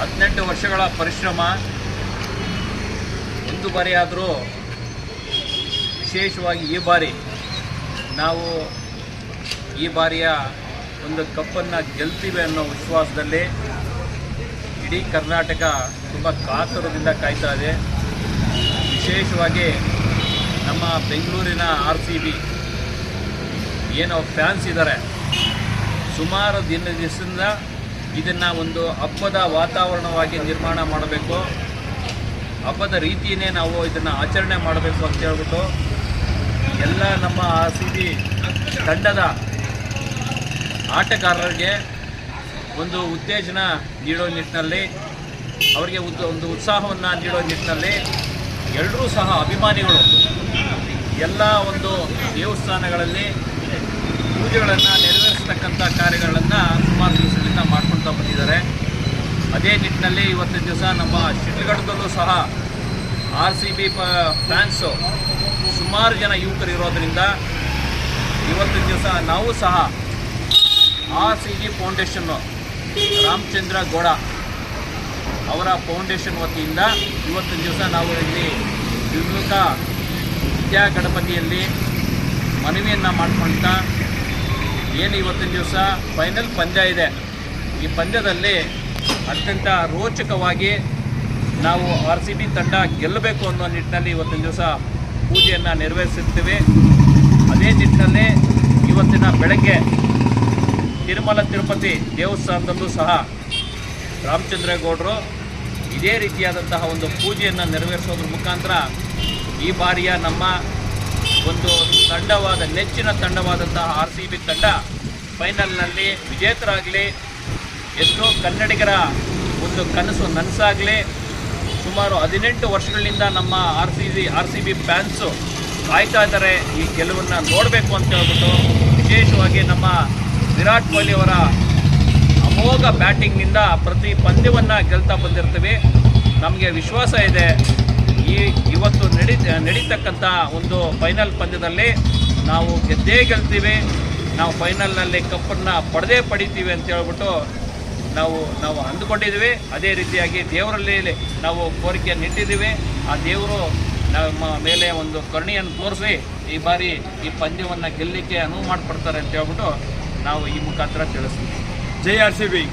ಹದಿನೆಂಟು ವರ್ಷಗಳ ಪರಿಶ್ರಮ. ಒಂದು ಬಾರಿಯಾದರೂ ವಿಶೇಷವಾಗಿ ಈ ಬಾರಿ ನಾವು ಈ ಬಾರಿಯ ಒಂದು ಕಪ್ಪನ್ನು ಗೆಲ್ತೀವಿ ಅನ್ನೋ ವಿಶ್ವಾಸದಲ್ಲಿ ಇಡೀ ಕರ್ನಾಟಕ ತುಂಬ ಕಾತುರದಿಂದ ಕಾಯ್ತಾ ಇದೆ. ವಿಶೇಷವಾಗಿ ನಮ್ಮ ಬೆಂಗಳೂರಿನ ಆರ್ ಸಿ ಬಿ ಏನೋ ಫ್ಯಾನ್ಸ್ ಇದ್ದಾರೆ. ಸುಮಾರು ದಿನ ದಿವಸದಿಂದ ಇದನ್ನು ಒಂದು ಹಬ್ಬದ ವಾತಾವರಣವಾಗಿ ನಿರ್ಮಾಣ ಮಾಡಬೇಕು. ಹಬ್ಬದ ರೀತಿಯೇ ನಾವು ಇದನ್ನು ಆಚರಣೆ ಮಾಡಬೇಕು ಅಂತ ಹೇಳ್ಬಿಟ್ಟು ಎಲ್ಲ ನಮ್ಮ ಸಿ ಬಿ ತಂಡದ ಆಟಗಾರರಿಗೆ ಒಂದು ಉತ್ತೇಜನ ನೀಡೋ ನಿಟ್ಟಿನಲ್ಲಿ, ಅವರಿಗೆ ಒಂದು ಉತ್ಸಾಹವನ್ನು ನೀಡೋ ನಿಟ್ಟಿನಲ್ಲಿ ಎಲ್ಲರೂ ಸಹ ಅಭಿಮಾನಿಗಳು ಎಲ್ಲ ಒಂದು ದೇವಸ್ಥಾನಗಳಲ್ಲಿ ಪೂಜೆಗಳನ್ನು ನೆರವೇರಿಸ್ತಕ್ಕಂಥ ಕಾರ್ಯಗಳನ್ನು ಸುಮಾರು ದಿವಸದಿಂದ ಮಾಡ್ಕೊಳ್ತಾ ಬಂದಿದ್ದಾರೆ. ಅದೇ ನಿಟ್ಟಿನಲ್ಲಿ ಇವತ್ತಿನ ದಿವಸ ನಮ್ಮ ಶಿಡ್ಲಘಟ್ಟದಲ್ಲೂ ಸಹ ಆರ್ ಸಿ ಬಿ ಫ್ಯಾನ್ಸು ಸುಮಾರು ಜನ ಯುವಕರು ಇರೋದರಿಂದ ಇವತ್ತಿನ ದಿವಸ ನಾವು ಸಹ R C B foundation Ramachandra Gowda ಅವರ ಫೌಂಡೇಶನ್ ವತಿಯಿಂದ ಇವತ್ತಿನ ದಿವಸ ನಾವು ಇಲ್ಲಿ ವಿಮುಖ ವಿದ್ಯಾ ಗಣಪತಿಯಲ್ಲಿ ಮನವಿಯನ್ನು ಮಾಡ್ಕೊಳ್ತಾ ಏನು ಇವತ್ತಿನ ದಿವಸ? ಫೈನಲ್ ಪಂದ್ಯ ಇದೆ. ಈ ಪಂದ್ಯದಲ್ಲಿ ಅತ್ಯಂತ ರೋಚಕವಾಗಿ ನಾವು ಆರ್ ಸಿ ಬಿ ತಂಡ ಗೆಲ್ಲಬೇಕು ಅನ್ನೋ ನಿಟ್ಟಿನಲ್ಲಿ ಇವತ್ತಿನ ದಿವಸ ಪೂಜೆಯನ್ನು ನೆರವೇರಿಸಿರ್ತೀವಿ. ಅದೇ ನಿಟ್ಟಿನಲ್ಲಿ ಇವತ್ತಿನ ಬೆಳಗ್ಗೆ ತಿರುಮಲ ತಿರುಪತಿ ದೇವಸ್ಥಾನದಲ್ಲೂ ಸಹ ರಾಮಚಂದ್ರೇಗೌಡರು ಇದೇ ರೀತಿಯಾದಂತಹ ಒಂದು ಪೂಜೆಯನ್ನು ನೆರವೇರಿಸೋದ್ರ ಮುಖಾಂತರ ಈ ಬಾರಿಯ ನಮ್ಮ ಒಂದು ತಂಡವಾದ, ನೆಚ್ಚಿನ ತಂಡವಾದಂತಹ ಆರ್ ಸಿ ಬಿ ತಂಡ ಫೈನಲ್ನಲ್ಲಿ ವಿಜೇತರಾಗಲಿ, ಎಷ್ಟೋ ಕನ್ನಡಿಗರ ಒಂದು ಕನಸು ನನಸಾಗಲಿ, ಸುಮಾರು ಹದಿನೆಂಟು ವರ್ಷಗಳಿಂದ ನಮ್ಮ R C B R C B fans ಕಾಯ್ತಾ ಇದ್ದಾರೆ ಈ ಗೆಲುವನ್ನು ನೋಡಬೇಕು ಅಂತ ಹೇಳ್ಬಿಟ್ಟು ವಿಶೇಷವಾಗಿ ನಮ್ಮ ವಿರಾಟ್ ಕೊಹ್ಲಿ ಅವರ ಅಮೋಘ ಬ್ಯಾಟಿಂಗ್ನಿಂದ ಪ್ರತಿ ಪಂದ್ಯವನ್ನು ಗೆಲ್ತಾ ಬಂದಿರ್ತೀವಿ. ನಮಗೆ ವಿಶ್ವಾಸ ಇದೆ. ಈ ಇವತ್ತು ನಡಿ ನಡೀತಕ್ಕಂಥ ಒಂದು ಫೈನಲ್ ಪಂದ್ಯದಲ್ಲಿ ನಾವು ಗೆದ್ದೇ ಗೆಲ್ತೀವಿ. ನಾವು ಫೈನಲ್ನಲ್ಲಿ ಕಪ್ಪನ್ನು ಪಡೆದೇ ಪಡಿತೀವಿ ಅಂತ ಹೇಳ್ಬಿಟ್ಟು ನಾವು ನಾವು ಅಂದುಕೊಂಡಿದ್ದೀವಿ. ಅದೇ ರೀತಿಯಾಗಿ ದೇವರಲ್ಲಿ ನಾವು ಕೋರಿಕೆಯನ್ನು ಇಟ್ಟಿದ್ದೀವಿ ಆ ದೇವರು ನಮ್ಮ ಮೇಲೆ ಒಂದು ಕರ್ಣಿಯನ್ನು ತೋರಿಸಿ ಈ ಬಾರಿ ಈ ಪಂದ್ಯವನ್ನು ಗೆಲ್ಲಲಿಕ್ಕೆ ಅನುವು ಮಾಡಿಕೊಡ್ತಾರೆ ಅಂತ ಹೇಳ್ಬಿಟ್ಟು ನಾವು ಈ ಮುಖಾಂತರ ತಿಳಿಸ್ತೀವಿ. ಜೈ ಆರ್ ಸಿ ಬಿ.